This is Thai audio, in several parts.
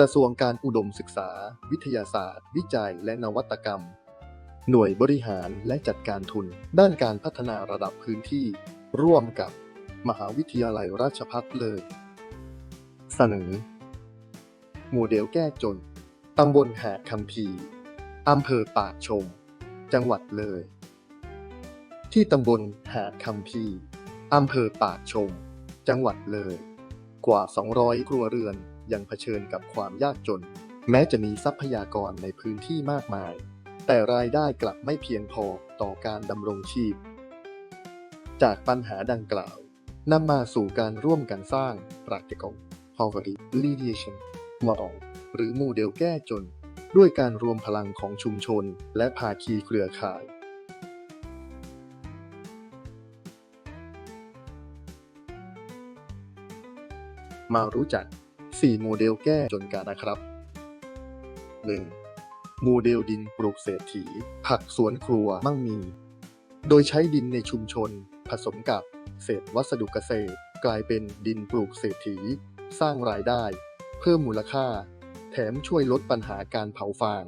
กระทรวงการอุดมศึกษา วิทยาศาสตร์ วิจัย และนวัตกรรม หน่วยบริหารและจัดการทุน ด้านการพัฒนาระดับพื้นที่ ร่วมกับ มหาวิทยาลัยราชภัฏเลย เสนอ โมเดลแก้จน ตำบลหาดคำพีอำเภอปากชม จังหวัดเลย ที่ตำบลหาดคำพีอำเภอปากชม จังหวัดเลย กว่า 200 ครัวเรือน ยังเผชิญกับความยากจน แม้จะมีทรัพยากรในพื้นที่มากมาย แต่รายได้กลับไม่เพียงพอต่อการดำรงชีพ จากปัญหาดังกล่าวนำมาสู่การร่วมกันสร้าง practical poverty alleviation model หรือโมเดลแก้จน ด้วยการรวมพลังของชุมชน และภาคีเครือข่ายมารู้จัก 4 โมเดลแก้จนกันนะครับ 1. โมเดลดินปลูกเศรษฐี ผักสวนครัวมั่งมี โดยใช้ดินในชุมชน ผสมกับเศษวัสดุเกษตร กลายเป็นดินปลูกเศรษฐี สร้างรายได้ เพิ่มมูลค่า แถมช่วยลดปัญหาการเผาฟาง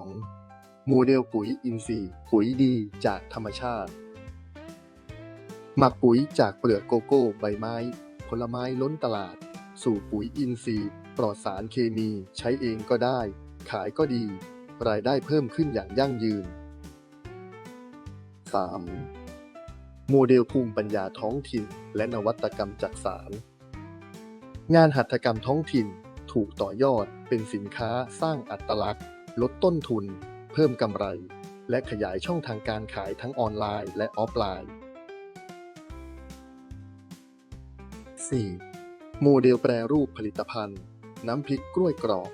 2. โมเดลปุ๋ยอินทรีย์ ปุ๋ยดีจากธรรมชาติ หมักปุ๋ยจากเปลือกโกโก้ใบไม้ ผลไม้ล้นตลาด สู่ปุ๋ยอินทรีย์ ปลอดสารเคมีใช้เองก็ได้ ขายก็ดี รายได้เพิ่มขึ้นอย่างยั่งยืน 3. โมเดลภูมิปัญญาท้องถิ่น และนวัตกรรมจักสารงานหัตถกรรมท้องถิ่นถูกต่อยอดเป็นสินค้าสร้างอัตลักษณ์ ลดต้นทุน เพิ่มกำไร และขยายช่องทางการขายทั้งออนไลน์และออฟไลน์ 4. โมเดลแปรรูปผลิตภัณฑ์ น้ำพริกกล้วยกรอบ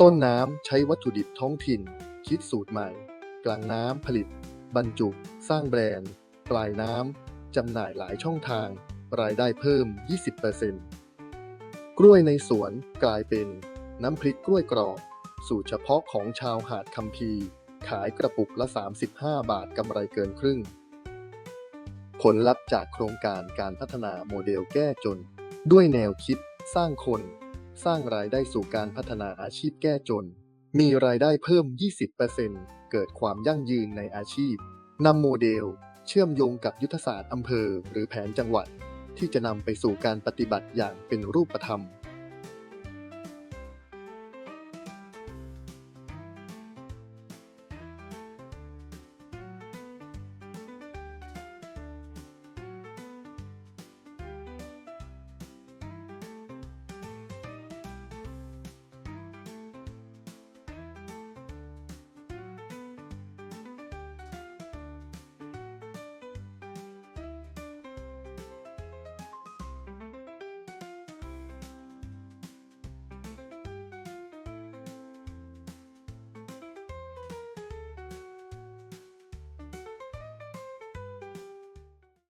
ต้นน้ำใช้วัตถุดิบท้องถิ่น คิดสูตรใหม่ กลางน้ำผลิต บรรจุ สร้างแบรนด์ ปลายน้ำจำหน่ายหลายช่องทาง รายได้เพิ่ม 20%กล้วยในสวนกลายเป็น น้ำพริกกล้วยกรอบ สูตรเฉพาะของชาวหาดคัมพี ขายกระปุกละ 35 บาทกำไรเกินครึ่ง ผลลัพธ์จากโครงการการพัฒนาโมเดลแก้จน ด้วยแนวคิด สร้างคน สร้างรายได้สู่การพัฒนาอาชีพแก้จน มีรายได้เพิ่ม 20%เกิดความยั่งยืนในอาชีพนำโมเดล เชื่อมโยงกับยุทธศาสตร์อำเภอ หรือแผนจังหวัด ที่จะนำไปสู่การปฏิบัติอย่างเป็นรูปธรรม